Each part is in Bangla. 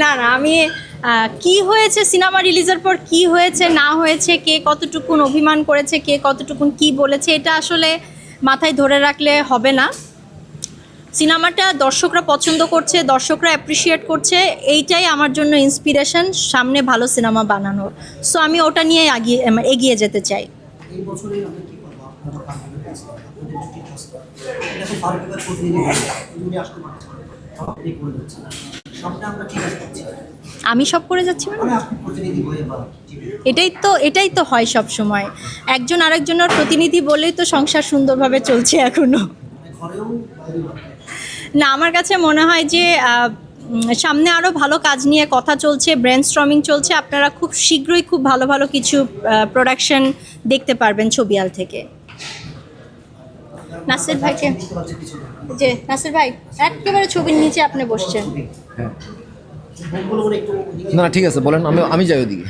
না না, আমি কি হয়েছে সিনেমা রিলিজের পর, কি হয়েছে, না হয়েছে, কে কতটুকুন অভিমান করেছে, কে কতটুকুন কি বলেছে, এটা আসলে মাথায় ধরে রাখলে হবে না। সিনেমাটা দর্শকরা পছন্দ করছে, দর্শকরা অ্যাপ্রিসিয়েট করছে, এইটাই আমার জন্য ইন্সপিরেশন সামনে ভালো সিনেমা বানানোর। সো আমি ওটা নিয়ে এগিয়ে এগিয়ে যেতে চাই। ছুটি এটা তো আসতে আপনি করে আমরা আমি সব করে যাচ্ছি মানে? এটাই তো এটাই তো হয় সব সময়। একজন আরেকজনের প্রতিনিধি বলেই তো সংসার সুন্দরভাবে চলছে এখনও। মানে না আমার কাছে মনে হয় যে সামনে আরও ভালো কাজ নিয়ে কথা চলছে ব্রেন স্ট্রমিং চলছে। আপনারা খুব শীঘ্রই খুব ভালো ভালো কিছু প্রোডাকশন দেখতে পারবেন ছবিয়াল থেকে। নাসির ভাইকে? যে নাসির ভাই একেবারে ছবির নিচে আপনি বসছেন। হ্যাঁ বলব বলে একটু না ঠিক আছে বলেন আমি আমি যাই ওদিকে।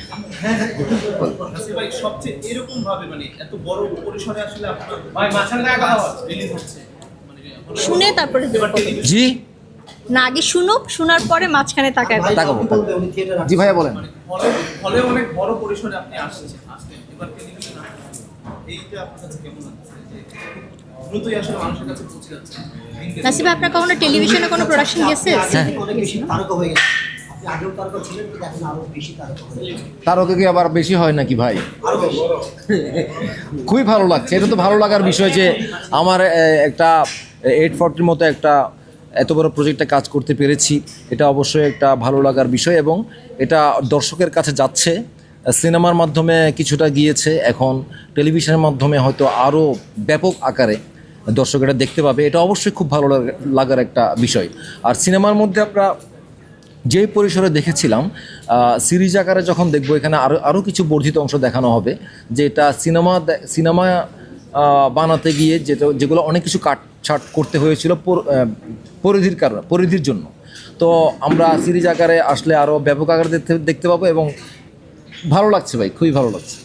নাসির ভাই সবচেয়ে এরকম ভাবে মানে এত বড় পরিসরে আসলে আপনার ভাই মাঝখানে রিলিজ হচ্ছে মানে শুনে তারপরে জি? না আগে শুনুক শোনার পরে মাঝখানে তাকায় তাকাবো, জি ভাইয়া বলেন। মানে অনেক বড় পরিসরে আপনি আসছেন এইটা আপনার কাছে কেমন লাগছে? যে দ্রুতই আসলে মানুষের কাছে পৌঁছে যাচ্ছে। নাসির আপনার কখনো টেলিভিশনে কোনো প্রোডাকশন গেছে। অনেক হয়ে। গেছে তারকা ছিলেন কিন্তু এখন আরও বেশি তারকা হয়ে গেছে তারকে কি আবার বেশি হয় নাকি ভাই? খুবই ভালো লাগছে। এটা তো ভালো লাগার বিষয় যে আমার একটা এইট ফর্টির মতো একটা এত বড় প্রজেক্টে কাজ করতে পেরেছি। এটা অবশ্যই একটা ভালো লাগার বিষয় এবং এটা দর্শকের কাছে যাচ্ছে। সিনেমার মাধ্যমে কিছুটা গিয়েছে। এখন টেলিভিশনের মাধ্যমে হয়তো আরও ব্যাপক আকারে দর্শক এটা দেখতে পাবে। এটা অবশ্যই খুব ভালো লাগার একটা বিষয়। আর সিনেমার মধ্যে আমরা যেই পরিসরে দেখেছিলাম সিরিজ আকারে যখন দেখব, এখানে আরও আরও কিছু বর্ধিত অংশ দেখানো হবে, যে এটা সিনেমা সিনেমা বানাতে গিয়ে যেটা যেগুলো অনেক কিছু কাটছাট করতে হয়েছিল পরিধির কারণে, পরিধির জন্য। তো আমরা সিরিজ আকারে আসলে আরও ব্যাপক আকারে দেখতে দেখতে পাবো এবং ভালো লাগছে ভাই, খুবই ভালো লাগছে।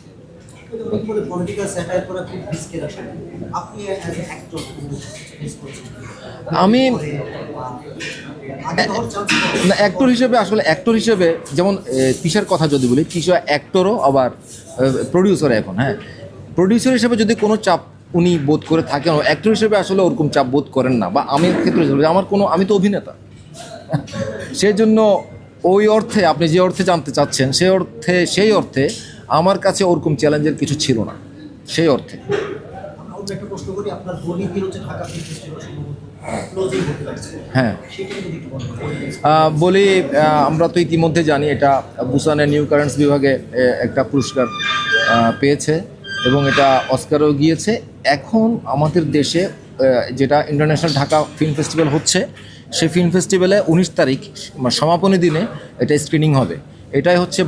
আমি অ্যাক্টর হিসেবে আসলে অ্যাক্টর হিসেবে যেমন তিশার কথা যদি বলি, তিশা অ্যাক্টরও আবার প্রডিউসার এখন হ্যাঁ। প্রডিউসার হিসেবে যদি কোনো চাপ উনি বোধ করে থাকেন অ্যাক্টর হিসেবে আসলে ওরকম চাপ বোধ করেন না, বা আমি ক্ষেত্রে আমার কোনো, আমি তো অভিনেতা। সেই জন্য ওই অর্থে আপনি যে অর্থে জানতে চাচ্ছেন সেই অর্থে সেই অর্থে আমার কাছে ওরকম চ্যালেঞ্জের কিছু ছিল না। সেই অর্থে। হ্যাঁ। বলি আমরা তো ইতিমধ্যে জানি এটা বুসানের নিউ কারেন্টস বিভাগে একটা পুরস্কার পেয়েছে এবং এটা অস্কারও গিয়েছে। এখন আমাদের দেশে যেটা ইন্টারন্যাশনাল ঢাকা ফিল্ম ফেস্টিভ্যাল হচ্ছে, সেই ফিল্ম ফেস্টিভ্যালে উনিশ তারিখ, সমাপনী দিনে এটা স্ক্রিনিং হবে। এটাই হচ্ছে